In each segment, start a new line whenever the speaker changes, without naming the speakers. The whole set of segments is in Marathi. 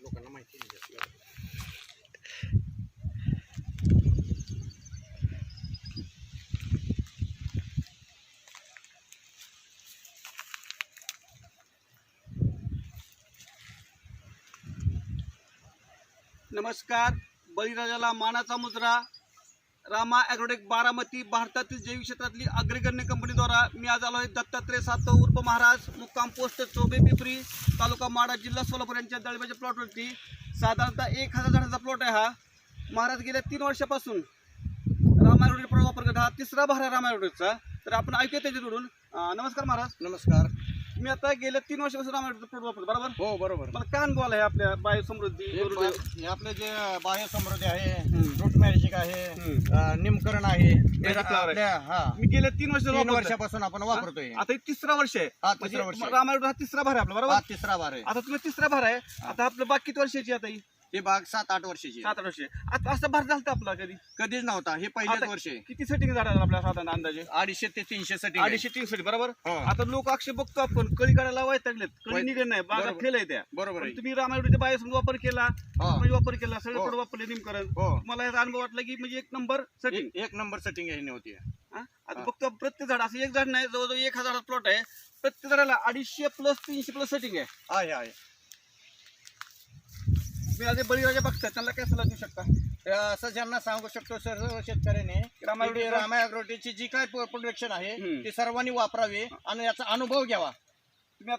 लोकांना माहिती
नमस्कार बळीराजाला मानाचा मुजरा. रामा ॲग्रोटेक बारामती भारतातील जैविक क्षेत्रातली अग्रगण्य कंपनीद्वारा मी आज आलो आहे दत्तात्रय सातव उर्फ महाराज मुक्काम पोस्ट चोबे पिपरी तालुका माडा जिल्हा सोलापूर यांच्या दळब्याच्या प्लॉटवरती साधारणतः एक हजार झाडाचा प्लॉट आहे हा. महाराज गेल्या तीन वर्षापासून रामा ॲग्रोटेक प्लॉट वापर करत हा तिसरा भार आहे रामा ॲग्रोटेकचा. तर आपण ऐकूया त्याच्याकडून नमस्कार महाराज.
नमस्कार.
मी आता गेल्या तीन वर्षापासून रामा ॲग्रोटेक प्लॉट वापरतो बरोबर?
हो बरोबर.
मला अनुभव आला आहे आपल्या बायो समृद्धी
हे? बा- हे आपलं जे बाह्य समृद्धी आहे
हम्म.
रूट मॅजिक आहे
हम्म.
अं, निमकरण आहे हे
Magic flower आहे.
आपल्या हा.
मी गेल्या तीन वर्ष
तीन वर्षापासून आपण वापरतोय.
आता हे तिसरा वर्ष आहे.
हा
म्हणजे
तिसरं वर्ष आहे.
रामायण हा तिसरा भार आहे आपला बरोबर?
तिसरा बार आहे.
आता तुम्ही तिसरा भार आहे. आता आपलं बाग किती वर्षाची आता ही?
ही बाग सात आठ वर्षाची आहे.
सात आठ वर्ष आता असं भार झालं आपला कधी?
कधीच नव्हता. हे पहिल्याच
आता
वर्ष आहे.
किती सेटिंग झालं आपल्या साधारण अंदाजे?
अडीचशे ते तीनशे साठी
अडीचशे तीन साठी बरोबर?
हो.
आता लोक अक्षय बघतो आपण कळी काढायला वायतागलेत कळी
वाय-
निघत नाही बागा
बरोबर.
फेल आहे. त्या
बरोबर
पण
आहे
तुम्ही रामायणच्या बाया समजा वापर केला
हो.
म्हणजे वापर केला सगळे
हो.
product वापरले निमकरण
हो.
मला याचा अनुभव वाटला की म्हणजे एक नंबर सेटिंग
एक एक नंबर सेटिंग ह्याने होती.
आता
हा.
फक्त प्रत्येक झाड असं एक झाड नाही जवळजवळ एक हजार प्लॉट आहे. प्रत्येक झाडाला अडीचशे प्लस तीनशे प्लस सेटिंग आहे.
आहे आहे.
मी हे बळीराजा बघतात त्यांना काय सल्ला देऊ शकता
असं ज्यांना सांगू शकतो सर्व शेतकऱ्याने अग्रोटेची जी काय प्रोडक्शन आहे. ती सर्वांनी वापरावी आणि याचा अनुभव घ्यावा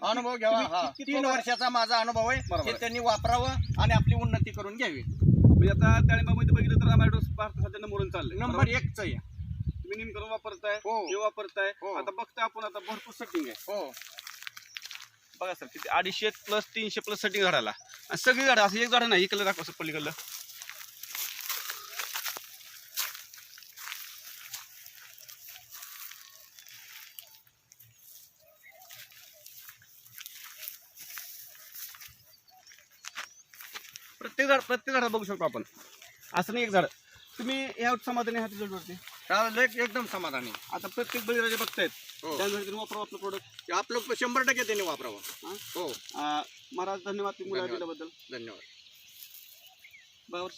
अनुभव घ्यावा हा तीन वर्षाचा माझा अनुभव आहे हे. त्यांनी वापरावं आणि आपली उन्नती करून घ्यावी
म्हणजे आता डाळिंबामध्ये बघितलं तर रामायडोस भारत सध्या नंबरून चाललंय
नंबर? एकच आहे
तुम्ही निमकरण वापरताय
हो.
हे वापरताय
हो.
आता बघताय आपण आता भरपूर सेटिंग आहे
हो
बघा सर किती अडीचशे प्लस तीनशे प्लस सेटिंग झाडाला. आणि सगळी झाडं असं एक झाड नाही इकडलं दाखवा सर पलीकडलं. प्रत्येक झाड प्रत्येक झाड बघू शकतो आपण. असं नाही एक झाड. तुम्ही या समाधानी हाती जोडवरती
त्याला एक- एकदम समाधानी.
आता प्रत्येक बळीराजे बघतायत
हो.
त्यासाठी वापरा आपलं प्रोडक्ट
आपलं शंभर टक्के त्यांनी वापरावं.
हा?
हो.
महाराज धन्यवाद तुम्ही
धन्यवाद.
दिल्याबद्दल.
धन्यवाद.
बरोबर